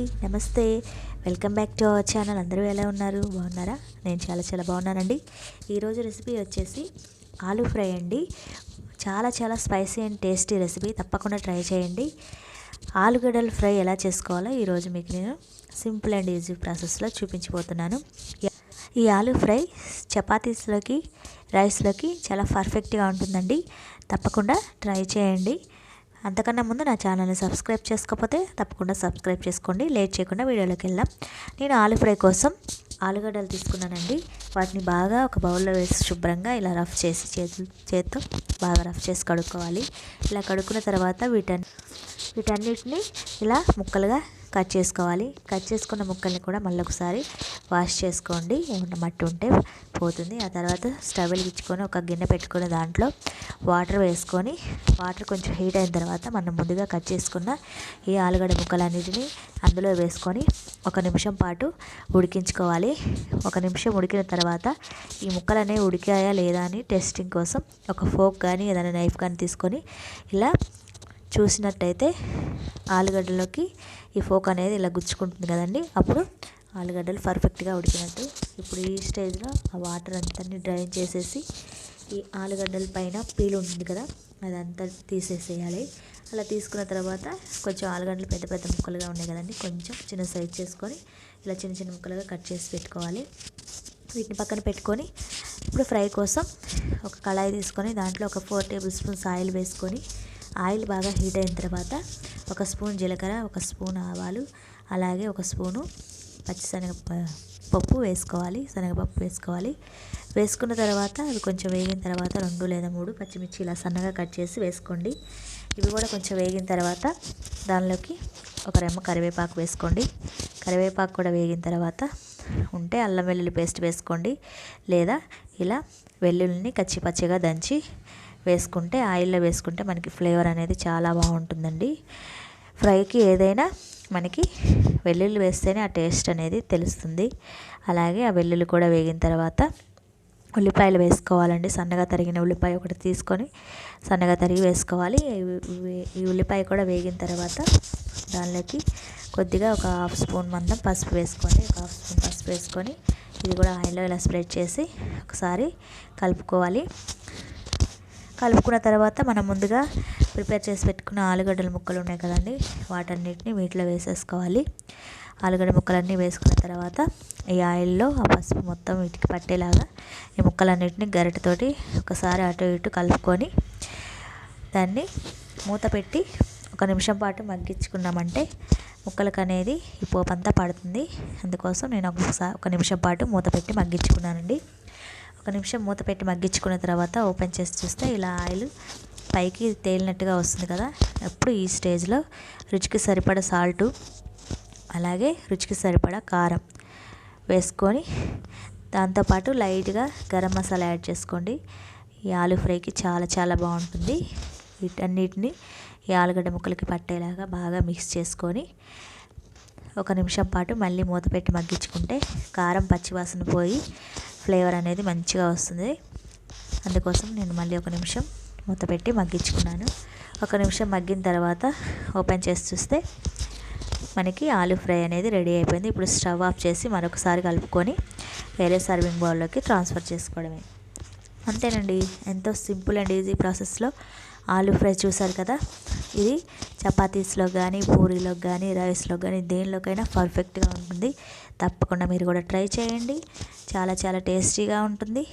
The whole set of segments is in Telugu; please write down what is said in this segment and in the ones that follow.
నమస్తే. Welcome back to our channel అందరూ ఎలా ఉన్నారు? బాగున్నారా? నేను చాలా చాలా బాగున్నానండి. ఈరోజు రెసిపీ వచ్చేసి ఆలూ ఫ్రై అండి. చాలా చాలా స్పైసీ అండ్ టేస్టీ రెసిపీ తప్పకుండా ట్రై చేయండి. ఆలుగడ్డలు ఫ్రై ఎలా చేసుకోవాలో ఈరోజు మీకు నేను సింపుల్ అండ్ ఈజీ ప్రాసెస్లో చూపించిపోతున్నాను ఈ ఆలూ ఫ్రై చపాతీస్లోకి రైస్లోకి చాలా పర్ఫెక్ట్గా ఉంటుందండి. తప్పకుండా ట్రై చేయండి. అంతకన్నా ముందు నా ఛానల్ని సబ్స్క్రైబ్ చేసుకోకపోతే తప్పకుండా సబ్స్క్రైబ్ చేసుకోండి. లేట్ చేయకుండా వీడియోలోకి వెళ్దాం. నేను ఆలు ఫ్రై కోసం ఆలుగడ్డలు తీసుకున్నానండి. వాటిని బాగా ఒక బౌల్లో వేసి శుభ్రంగా ఇలా రఫ్ చేసి చేతులు చేత్తో బాగా రఫ్ చేసి కడుక్కోవాలి. ఇలా కడుక్కున్న తర్వాత వీటన్ని వీటన్నిటిని ఇలా ముక్కలుగా కట్ చేసుకోవాలి. కట్ చేసుకున్న ముక్కల్ని కూడా మళ్ళీ ఒకసారి వాష్ చేసుకోండి. ఏమన్నా మట్టి ఉంటే పోతుంది. ఆ తర్వాత స్టవ్ వెలిగించుకొని ఒక గిన్నె పెట్టుకొని దాంట్లో వాటర్ వేసుకొని వాటర్ కొంచెం హీట్ అయిన తర్వాత మనం ముందుగా కట్ చేసుకున్న ఈ ఆలుగడ్డ ముక్కలన్నిటిని అందులో వేసుకొని ఒక నిమిషం పాటు ఉడికించుకోవాలి. ఒక నిమిషం ఉడికిన తర్వాత ఈ ముక్కలు అనేవి ఉడికాయా లేదా అని టెస్టింగ్ కోసం ఒక ఫోక్ కానీ ఏదైనా నైఫ్ కానీ తీసుకొని ఇలా చూసినట్టయితే ఆలుగడ్డలోకి ఈ ఫోక్ అనేది ఇలా గుచ్చుకుంటుంది కదండి. అప్పుడు ఆలుగడ్డలు పర్ఫెక్ట్గా ఉడికినట్టు ఇప్పుడు ఈ స్టేజ్లో ఆ వాటర్ అంతా డ్రైన్ చేసేసి ఈ ఆలుగడ్డల పైన పీలు ఉంటుంది కదా అదంతా తీసేసేయాలి. అలా తీసుకున్న తర్వాత కొంచెం ఆలుగడ్డలు పెద్ద పెద్ద ముక్కలుగా ఉన్నాయి కదండి కొంచెం చిన్న సైజ్ చేసుకొని ఇలా చిన్న చిన్న ముక్కలుగా కట్ చేసి పెట్టుకోవాలి. వీటిని పక్కన పెట్టుకొని ఇప్పుడు ఫ్రై కోసం ఒక కళాయి తీసుకొని దాంట్లో ఒక ఫోర్ టేబుల్ స్పూన్స్ ఆయిల్ వేసుకొని ఆయిల్ బాగా హీట్ అయిన తర్వాత ఒక స్పూన్ జీలకర్ర ఒక స్పూన్ ఆవాలు అలాగే ఒక స్పూను పచ్చిశనగ పప్పు వేసుకోవాలి శనగపప్పు వేసుకోవాలి. వేసుకున్న తర్వాత అవి కొంచెం వేగిన తర్వాత రెండు లేదా మూడు పచ్చిమిర్చి ఇలా సన్నగా కట్ చేసి వేసుకోండి. ఇవి కూడా కొంచెం వేగిన తర్వాత దానిలోకి ఒక రెమ్మ కరివేపాకు వేసుకోండి. కరివేపాకు కూడా వేగిన తర్వాత ఉంటే అల్లం వెల్లుల్లి పేస్ట్ వేసుకోండి. లేదా ఇలా వెల్లుల్లిని కచ్చి పచ్చిగా దంచి వేసుకుంటే ఆయిల్లో వేసుకుంటే మనకి ఫ్లేవర్ అనేది చాలా బాగుంటుందండి. ఫ్రైకి ఏదైనా మనకి వెల్లుల్లి వేస్తేనే ఆ టేస్ట్ అనేది తెలుస్తుంది. అలాగే ఆ వెల్లుల్లి కూడా వేగిన తర్వాత ఉల్లిపాయలు వేసుకోవాలండి. సన్నగా తరిగిన ఉల్లిపాయ ఒకటి తీసుకొని సన్నగా తరిగి వేసుకోవాలి. ఈ ఉల్లిపాయ కూడా వేగిన తర్వాత దానిలోకి కొద్దిగా ఒక హాఫ్ స్పూన్ మందం పసుపు వేసుకోండి. ఒక హాఫ్ స్పూన్ పసుపు వేసుకొని ఇది కూడా ఆయిల్లో ఇలా స్ప్రెడ్ చేసి ఒకసారి కలుపుకోవాలి. కలుపుకున్న తర్వాత మనం ముందుగా ప్రిపేర్ చేసి పెట్టుకున్న ఆలుగడ్డల ముక్కలు ఉన్నాయి కదండి వాటన్నిటిని వీటిలో వేసేసుకోవాలి. ఆలుగడ్డ ముక్కలన్నీ వేసుకున్న తర్వాత ఈ ఆయిల్లో ఆ పసుపు మొత్తం వీటికి పట్టేలాగా ఈ ముక్కలన్నిటిని గరిటతోటి ఒకసారి అటు ఇటు కలుపుకొని దాన్ని మూత పెట్టి ఒక నిమిషం పాటు మగ్గించుకున్నామంటే ముక్కలకు అనేది ఈ పోపంతా పడుతుంది. అందుకోసం నేను ఒకసారి ఒక నిమిషం పాటు మూత పెట్టి మగ్గించుకున్నానండి. ఒక నిమిషం మూత పెట్టి మగ్గించుకున్న తర్వాత ఓపెన్ చేసి చూస్తే ఇలా ఆయిల్ పైకి తేలినట్టుగా వస్తుంది కదా. అప్పుడు ఈ స్టేజ్లో రుచికి సరిపడ సాల్టు అలాగే రుచికి సరిపడ కారం వేసుకొని దాంతోపాటు లైట్గా గరం మసాలా యాడ్ చేసుకోండి. ఈ ఆలు ఫ్రైకి చాలా చాలా బాగుంటుంది. వీటన్నిటిని ఈ ఆలుగడ్డ ముక్కలకి పట్టేలాగా బాగా మిక్స్ చేసుకొని ఒక నిమిషం పాటు మళ్ళీ మూత పెట్టి మగ్గించుకుంటే కారం పచ్చివాసన పోయి ఫ్లేవర్ అనేది మంచిగా వస్తుంది. అందుకోసం నేను మళ్ళీ ఒక నిమిషం మూత పెట్టి మగ్గించుకున్నాను. ఒక నిమిషం మగ్గిన తర్వాత ఓపెన్ చేసి చూస్తే మనకి ఆలు ఫ్రై అనేది రెడీ అయిపోయింది. ఇప్పుడు స్టవ్ ఆఫ్ చేసి మరొకసారి కలుపుకొని వేరే సర్వింగ్ బౌల్లోకి ట్రాన్స్ఫర్ చేసుకోవడమే. అంతేనండి ఎంతో సింపుల్ అండ్ ఈజీ ప్రాసెస్లో ఆలు ఫ్రై చూసారు కదా? ఇది చపాతీస్లో కానీ పూరీలో కానీ రైస్లో కానీ దేనిలోకైనా పర్ఫెక్ట్గా ఉంటుంది. తప్పకుండా మీరు కూడా ట్రై చేయండి. చాలా చాలా టేస్టీగా ఉంటుంది.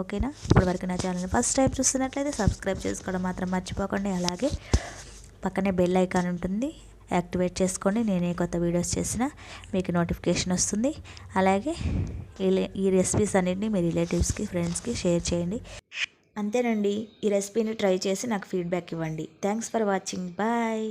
ఓకేనా? ఇప్పటివరకు నా ఛానల్ని ఫస్ట్ టైం చూస్తున్నట్లయితే సబ్స్క్రైబ్ చేసుకోవడం మాత్రం మర్చిపోకండి. అలాగే పక్కనే బెల్ ఐకాన్ ఉంటుంది. యాక్టివేట్ చేసుకోండి. నేను ఏ కొత్త వీడియోస్ చేసినా మీకు నోటిఫికేషన్ వస్తుంది. అలాగే ఈ రెసిపీస్ అన్నింటినీ మీ రిలేటివ్స్కి ఫ్రెండ్స్కి షేర్ చేయండి. అంతేనండి. ఈ రెసిపీని ట్రై చేసి నాకు ఫీడ్బ్యాక్ ఇవ్వండి. Thanks for watching. బాయ్.